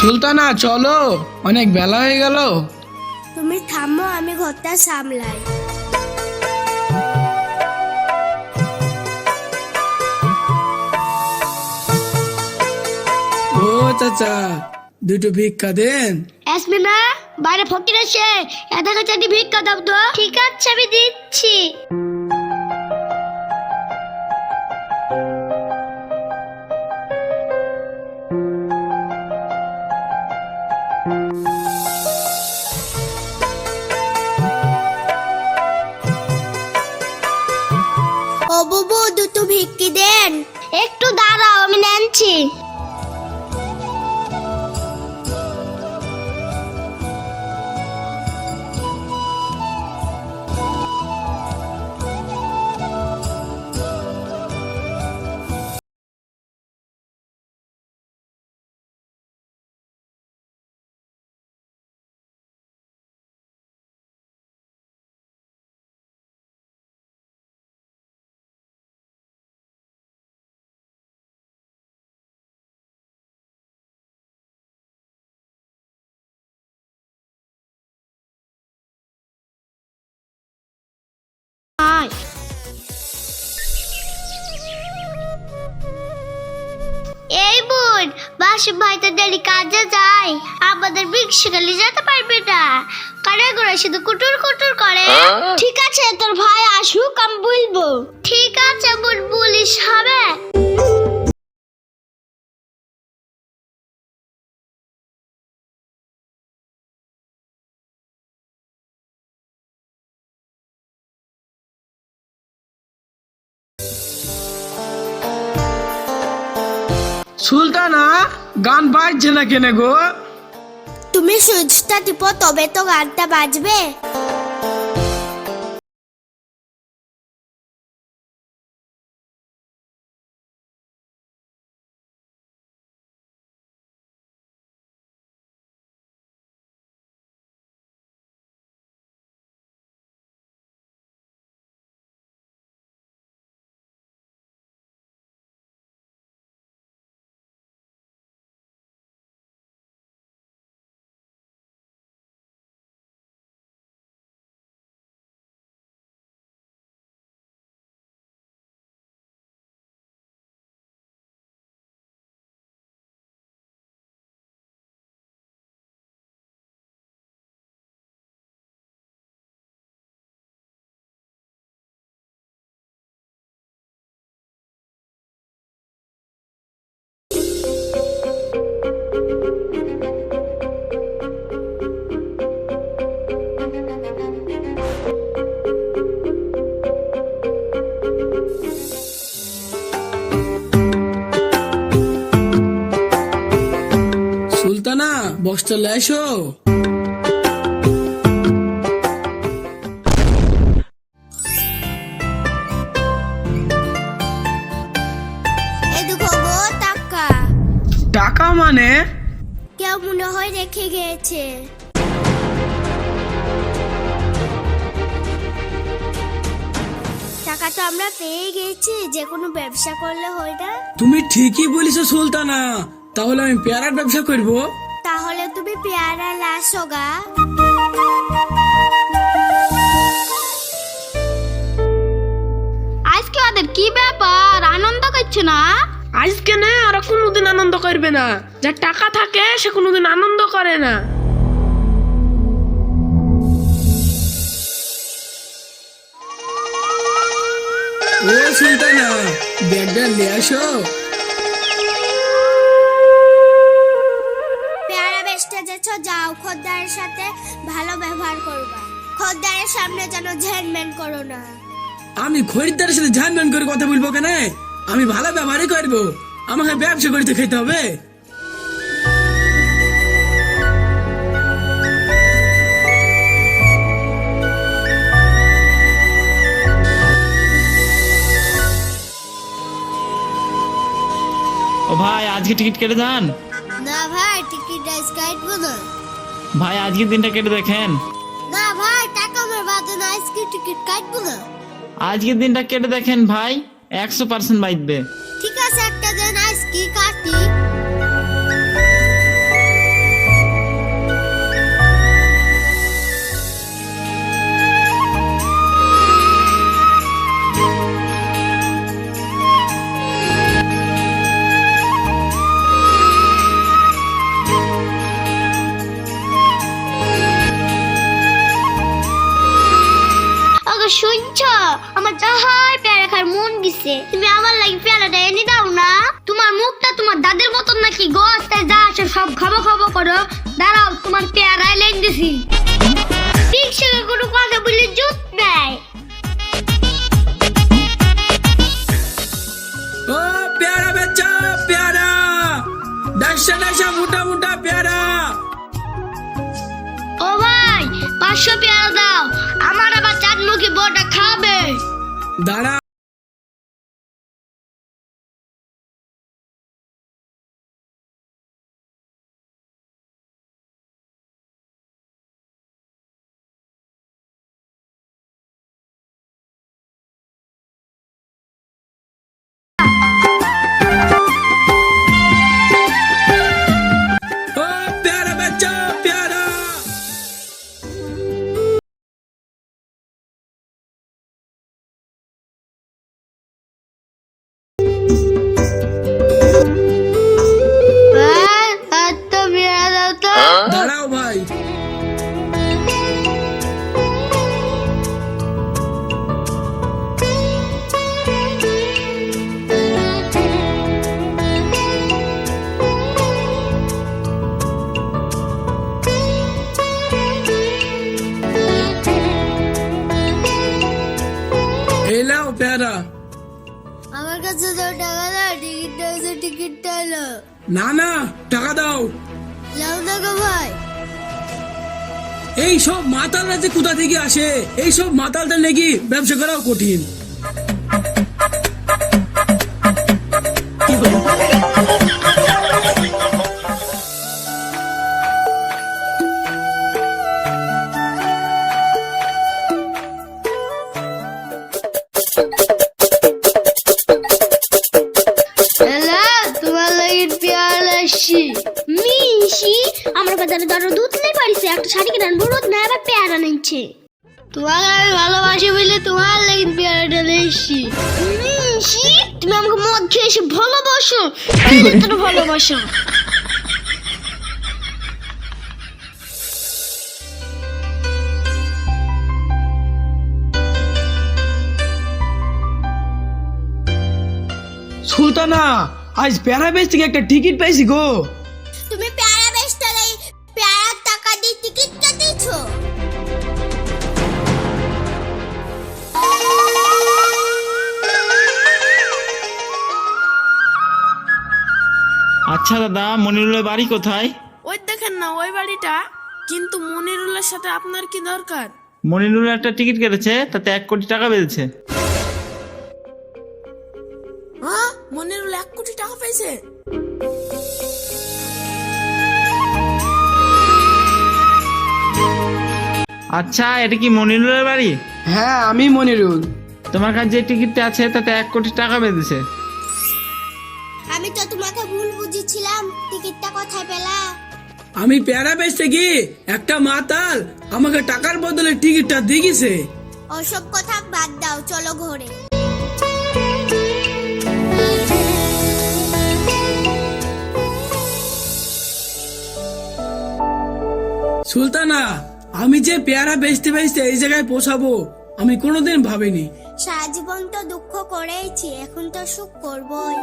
সুলতানা চলো। অনেক বেলা হয়ে গেল। তুমি থামো আমি ঘরটা সামলাই। ও চাচা দুটো ভিক্ষা দেন। আসমিনা বাইরে ফকির আছে এত কাছে ভিক্ষা দাও তো। ঠিক আছে আমি দিচ্ছি। ভিক্ষি দেন। একটু দাঁড়াও আমি নানছি বাসু ভাই ডেলি কাজে যায়। আমাদের রিক্সাখালি যেতে পারবে না। কানে করে শুধু কুটুর কুটুর করে। ঠিক আছে তোর ভাই আসুক আমি বলব। ঠিক আছে বলিস হবে। সুলতানা? গান বাজছে না কেনে গো? তুমি সুইচটা টিপো তবে তো গানটা বাজবে। দেখো গো টাকা। টাকা মানে? কেউ মনে হয় রেখে গিয়েছে। টাকা তো আমরা পেয়ে গেছি যে কোনো ব্যবসা করলে হয় না। তুমি ঠিকই বলিস সুলতানা তাহলে আমি পেয়ারার ব্যবসা করব। তাহলে তুমি পেয়ারা লাসো গা আজকে ওদের কি ব্যাপার? আনন্দ করছে না? আজকে না আর কোনোদিন আনন্দ করবে না। যার টাকা থাকে সে কোনোদিন আনন্দ করে না। ও সুলতানা ব্যাগটা নিয়ে আসো। যাও খদ্দারের সাথে ভালো ব্যবহার করবা। খদ্দারের সামনে যেন ঝ্যানম্যান করো না। আমি খরিদ্দারের সাথে ঝানঝান করে কথা বলব কেন? আমি ভালো ব্যবহারই করব। আমাকে ব্যবসা করতে খেতে হবে। ও ভাই আজকে টিকিট কেটে যান না ভাই টিকিট আইস কাটবো না। ভাই আজকের দিনটা কেটে দেখেন। না ভাই টাকা আমার বাদে না আজকে টিকিট কাটবো না। আজকের দিনটা কেটে দেখেন ভাই একশো পার্সেন্ট বাইতবে ঠিক আছে একটা দিন আজকে কাটি। নাকি গো তাই যা আছে সব খাব খাব করো। দাঁড়াও তোমার পেয়ারায় লেন দিছি। পিকসের কোনো কথা বলে জুত নাই ও পেয়ারা বেচা পেয়ারা। ডাকসা ডাকসা মোটা মোটা পেয়ারা। ও ভাই পাঁচশো পেয়ারা দাও। আমার আবার চাঁদ মুখী বড়টা খাবে। দাঁড়া টিকিটটা এলো না না টাকা দাও যাও দেখো ভাই এই সব মাতালরা যে কোথা থেকে আসে এই সব মাতালদের নাকি ব্যবসা করাও কঠিন হ্যালো বাজারে ধরো দুধ নেই পারিছে? একটা শাড়ি কিনে আনব রোদ না আবার পেয়ারা নিচ্ছে। তোমার আমি ভালোবাসি বলে তোমার লাগি পেয়ারাটা নিয়েছি। তুমি আমাকে মদ খেয়ে এসে ভালোবাসো ভালোবাসো। সুলতানা আজ প্যারাবেস থেকে একটা টিকিট পাইছি গো। আচ্ছা দাদা মনিরুলের বাড়ি কোথায়? ওই দেখেন না ওই বাড়িটা কিন্তু মনিরুলের সাথে আপনার কি দরকার? মনিরুল একটা টিকিট কেটেছে তাতে এক কোটি টাকা বেড়েছে হ্যাঁ? মনিরুল এক কোটি টাকা পেয়েছে? আচ্ছা এটা কি মনিরুলের বাড়ি? হ্যাঁ আমি মনিরুল। তোমার কাছে যে টিকিটটা আছে তাতে এক কোটি টাকা বেঁধেছে। আমি তো তোমাকে ভুল বুঝেছিলাম টিকিটটা কোথায় পেলা? আমি প্যারা বেচতে গিয়ে একটা মাতাল আমাকে টাকার বদলে টিকিটটা দিয়ে গেছে ওসব কথা বাদ দাও চলো ঘরে। সুলতানা আমি যে পেয়ারা বেচতে বেচতে এই জায়গায় পৌঁছাবো আমি কোনোদিন ভাবিনি। সারা জীবন তো দুঃখ করেইছি এখন তো সুখ করবই।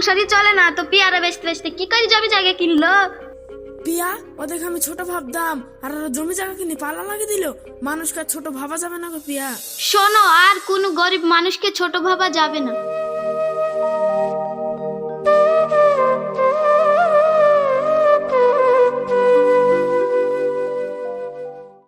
সংসারই চলে না তো পিয়ারা বেচতে বেচতে কি করে জমি জায়গা কিনলো? পিয়া ওদেরকে আমি ছোট ভাবতাম আর ওরা জমি জায়গা কিনে পালা লাগিয়ে দিল। মানুষকে ছোট ভাবা যাবে না গো পিয়া। শোনো আর কোনো গরিব মানুষকে ছোট ভাবা যাবে না।